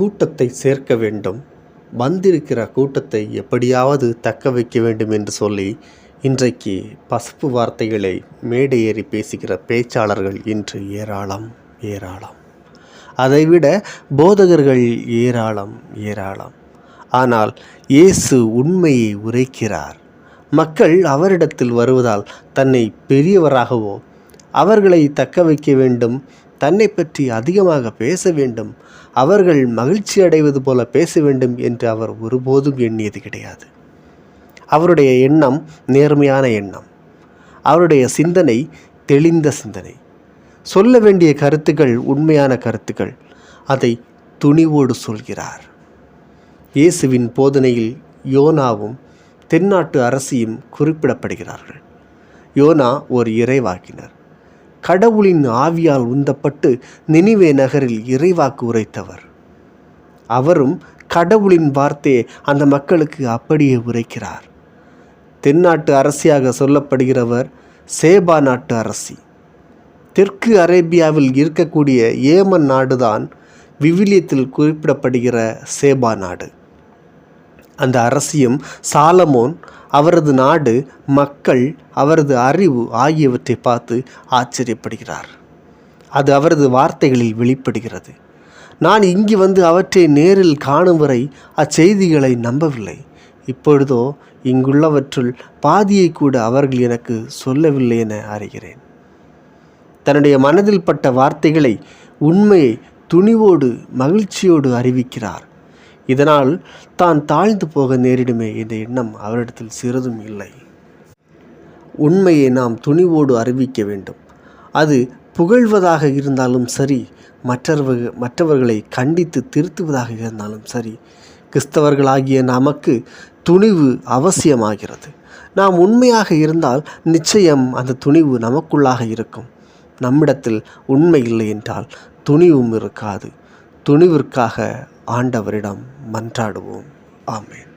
கூட்டத்தை சேர்க்க வேண்டும். வந்திருக்கிற கூட்டத்தை எப்படியாவது தக்க வைக்க வேண்டும் என்று சொல்லி இன்றைக்கு பசுப்பு வார்த்தைகளை மேடையேறி பேசுகிற பேச்சாளர்கள் இன்று ஏராளம் ஏராளம். அதைவிட போதகர்கள் ஏராளம் ஏராளம். ஆனால் இயேசு உண்மையை உரைக்கிறார். மக்கள் அவரிடத்தில் வருவதால் தன்னை பெரியவராகவோ அவர்களை தக்க வைக்க வேண்டும் தன்னை பற்றி அதிகமாக பேச வேண்டும். அவர்கள் மகிழ்ச்சி அடைவது போல பேச வேண்டும் என்று அவர் ஒருபோதும் எண்ணியது கிடையாது. அவருடைய எண்ணம் நேர்மையான எண்ணம். அவருடைய சிந்தனை தெளிந்த சிந்தனை. சொல்ல வேண்டிய கருத்துக்கள் உண்மையான கருத்துக்கள். அதை துணிவோடு சொல்கிறார். இயேசுவின் போதனையில் யோனாவும் தென்னாட்டு அரசியும் குறிப்பிடப்படுகிறார்கள். யோனா ஒரு இறைவாக்கினர். கடவுளின் ஆவியால் உந்தப்பட்டு நினிவே நகரில் இறைவாக்கு உரைத்தவர். அவரும் கடவுளின் வார்த்தையை அந்த மக்களுக்கு அப்படியே உரைக்கிறார். தென்னாட்டு அரசியாக சொல்லப்படுகிறவர் சேபா நாட்டு அரசி. தெற்கு அரேபியாவில் இருக்கக்கூடிய ஏமன் நாடுதான் விவிலியத்தில் குறிப்பிடப்படுகிற சேபா நாடு. அந்த அரசியும் சாலமோன் அவரது நாடு மக்கள் அவரது அறிவு ஆகியவற்றை பார்த்து ஆச்சரியப்படுகிறார். அது அவரது வார்த்தைகளில் வெளிப்படுகிறது. நான் இங்கு வந்து அவற்றை நேரில் காணும் வரை அச்செய்திகளை நம்பவில்லை. இப்பொழுதோ இங்குள்ளவற்றுள் பாதியை கூட அவர்கள் எனக்கு சொல்லவில்லை என அறிகிறேன். தன்னுடைய மனதில் பட்ட வார்த்தைகளை உண்மையை துணிவோடு மகிழ்ச்சியோடு அறிவிக்கிறார். இதனால் தான் தாழ்ந்து போக நேரிடுமே என்ற எண்ணம் அவரிடத்தில் சிறிதும் இல்லை. உண்மையை நாம் துணிவோடு அறிவிக்க வேண்டும். அது புகழ்வதாக இருந்தாலும் சரி மற்றவர்கள் மற்றவர்களை கண்டித்து திருத்துவதாக இருந்தாலும் சரி கிறிஸ்தவர்களாகிய நமக்கு துணிவு அவசியமாகிறது. நாம் உண்மையாக இருந்தால் நிச்சயம் அந்த துணிவு நமக்குள்ளாக இருக்கும். நம்மிடத்தில் உண்மை இல்லை என்றால் துணிவும் இருக்காது. துணிவிற்காக ஆண்டவரிடம் மன்றாடுவோம். ஆமேன்.